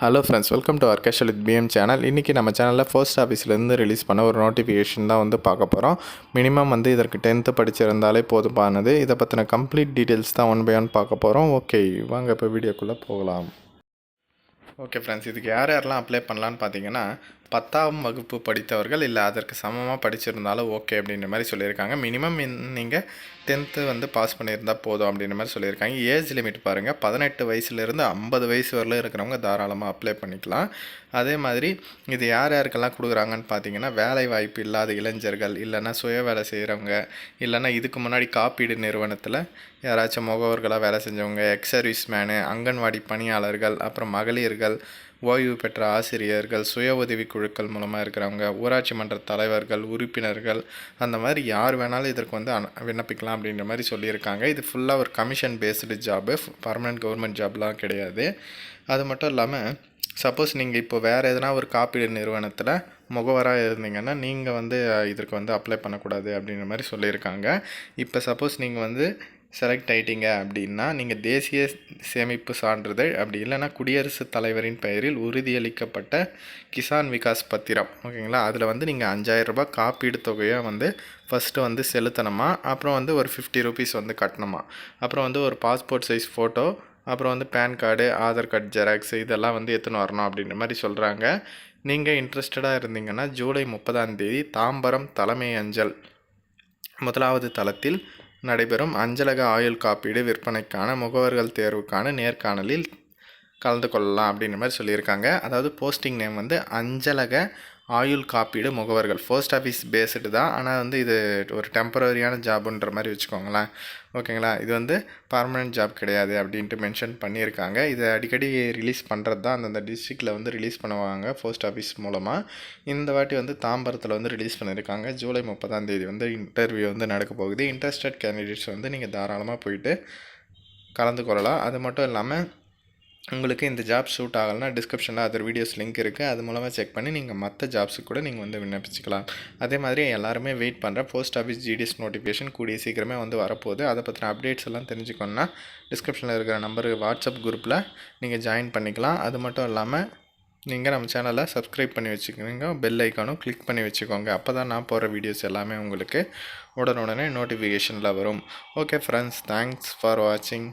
Hello friends welcome to ஆர்கேஷல் with PM channel இன்றைக்கி நம்ம சேனலில் ஃபர்ஸ்ட் ஆஃபீஸ்லேருந்து ரிலீஸ் பண்ண ஒரு நோட்டிஃபிகேஷன் தான் வந்து பார்க்க போகிறோம் மினிமம் வந்து இதற்கு டென்த்து படிச்சிருந்தாலே போதுமானது. இதை பற்றின கம்ப்ளீட் டீட்டெயில்ஸ் தான் ஒன் பை ஒன் பார்க்க போகிறோம் ஓகே வாங்க இப்போ வீடியோக்குள்ளே போகலாம். ஓகே ஃப்ரெண்ட்ஸ் இதுக்கு யார் யாரெல்லாம் அப்ளை பண்ணலான்னு பார்த்தீங்கன்னா பத்தாம் வகுப்பு படித்தவர்கள் இல்லை அதற்கு சமமாக படிச்சிருந்தாலும் ஓகே அப்படின்ற மாதிரி சொல்லியிருக்காங்க. மினிமம் நீங்கள் டென்த்து வந்து பாஸ் பண்ணியிருந்தால் போதும் அப்படின்ற மாதிரி சொல்லியிருக்காங்க. ஏஜ் லிமிட் பாருங்கள் பதினெட்டு வயசுலேருந்து ஐம்பது வயசு வரல இருக்கிறவங்க தாராளமாக அப்ளை பண்ணிக்கலாம். அதே மாதிரி இது யார் யாருக்கெல்லாம் கொடுக்குறாங்கன்னு பார்த்தீங்கன்னா வேலை வாய்ப்பு இல்லாத இளைஞர்கள் இல்லைன்னா சுய வேலை செய்கிறவங்க இல்லைன்னா இதுக்கு முன்னாடி காப்பீடு நிறுவனத்தில் யாராச்சும் முகவர்களாக வேலை செஞ்சவங்க எக்ஸ் சர்வீஸ் மேனு அங்கன்வாடி பணியாளர்கள் அப்புறம் மகளிர்கள் ஓய்வு பெற்ற ஆசிரியர்கள் சுய உதவி குழுக்கள் மூலமாக இருக்கிறவங்க ஊராட்சி மன்ற தலைவர்கள் உறுப்பினர்கள் அந்த மாதிரி யார் வேணாலும் இதற்கு வந்து விண்ணப்பிக்கலாம் அப்படின்ற மாதிரி சொல்லியிருக்காங்க. இது ஃபுல்லாக ஒரு commission based job permanent government ஜாப்லாம் கிடையாது. அது மட்டும் இல்லாமல் சப்போஸ் நீங்கள் இப்போ வேறு எதனா ஒரு காப்பீடு நிறுவனத்தில் முகவராக இருந்தீங்கன்னா நீங்கள் வந்து இதற்கு வந்து அப்ளை பண்ணக்கூடாது அப்படின்ற மாதிரி சொல்லியிருக்காங்க. இப்போ சப்போஸ் நீங்கள் வந்து செலக்ட் ஆகிட்டீங்க அப்படின்னா நீங்கள் தேசிய சேமிப்பு சான்றிதழ் அப்படி இல்லைன்னா குடியரசுத் தலைவரின் பெயரில் உறுதியளிக்கப்பட்ட கிசான் விகாஸ் பத்திரம். ஓகேங்களா? அதில் வந்து நீங்கள் அஞ்சாயிரம் ரூபாய் காப்பீடு தொகையாக வந்து ஃபஸ்ட்டு வந்து செலுத்தணுமா? அப்புறம் வந்து ஒரு ஃபிஃப்டி ருபீஸ் வந்து கட்டணுமா? அப்புறம் வந்து ஒரு பாஸ்போர்ட் சைஸ் ஃபோட்டோ அப்புறம் வந்து pan card Aadhaar card xerox இதெல்லாம் வந்து எடுத்துன்னு வரணும் அப்படின்ற மாதிரி சொல்கிறாங்க நீங்கள் இன்ட்ரெஸ்டடாக இருந்தீங்கன்னா ஜூலை முப்பதாம் தேதி தாம்பரம் தலைமை அஞ்சல் முதலாவது தளத்தில் நடைபெறும் அஞ்சலக ஆயுள் காப்பீடு விற்பனைக்கான முகவர்கள் தேர்வுக்கான நேர்காணலில் கலந்து கொள்ளலாம் அப்படின்ற மாதிரி சொல்லியிருக்காங்க. அதாவது போஸ்டிங் நேம் வந்து அஞ்சலக ஆயுள் காப்பீடு முகவர்கள். போஸ்ட் ஆஃபீஸ் பேஸ்டு தான். ஆனால் வந்து இது ஒரு டெம்பரரியான ஜாபுன்ற மாதிரி வச்சுக்கோங்களேன். ஓகேங்களா? இது வந்து பர்மனெண்ட் ஜாப் கிடையாது அப்படின்ட்டு மென்ஷன் பண்ணியிருக்காங்க. இதை அடிக்கடி ரிலீஸ் பண்ணுறது தான். அந்தந்த டிஸ்ட்ரிக்டில் வந்து ரிலீஸ் பண்ணுவாங்க போஸ்ட் ஆஃபீஸ் மூலமாக இந்த வாட்டி வந்து தாம்பரத்தில் வந்து ரிலீஸ் பண்ணியிருக்காங்க. ஜூலை முப்பதாம் தேதி வந்து இன்டர்வியூ வந்து நடக்க போகுது. இன்ட்ரெஸ்டட் கேண்டிடேட்ஸ் வந்து நீங்கள் தாராளமாக போயிட்டு கலந்து கொள்ளலாம் அது மட்டும் இல்லாமல் உங்களுக்கு இந்த ஜாப் சூட் ஆகலைன்னா டிஸ்கிரிப்ஷனில் அதர் வீடியோஸ் லிங்க் இருக்குது அது மூலமாக செக் பண்ணி நீங்கள் மற்ற ஜாப்ஸுக்கு கூட நீங்கள் வந்து விண்ணப்பிச்சுக்கலாம். அதே மாதிரி எல்லாருமே வெயிட் பண்ணுற போஸ்ட் ஆஃபீஸ் ஜிடிஎஸ் நோட்டிஃபிகேஷன் கூடிய சீக்கிரமே வந்து வரப்போகுது. அதை பற்றின அப்டேட்ஸ் எல்லாம் தெரிஞ்சுக்கணுன்னா டிஸ்கிரிப்ஷனில் இருக்கிற நம்பருக்கு வாட்ஸ்அப் குரூப்பில் நீங்கள் ஜாயின் பண்ணிக்கலாம். அது மட்டும் இல்லாமல் நீங்கள் நம்ம சேனலை சப்ஸ்கிரைப் பண்ணி வச்சுக்கோங்க. பெல் ஐக்கானும் கிளிக் பண்ணி வச்சுக்கோங்க. அப்போ தான் நான் போகிற வீடியோஸ் எல்லாமே உங்களுக்கு உடனுடனே நோட்டிஃபிகேஷனில் வரும். ஓகே ஃப்ரெண்ட்ஸ் தேங்க்ஸ் ஃபார் வாட்சிங்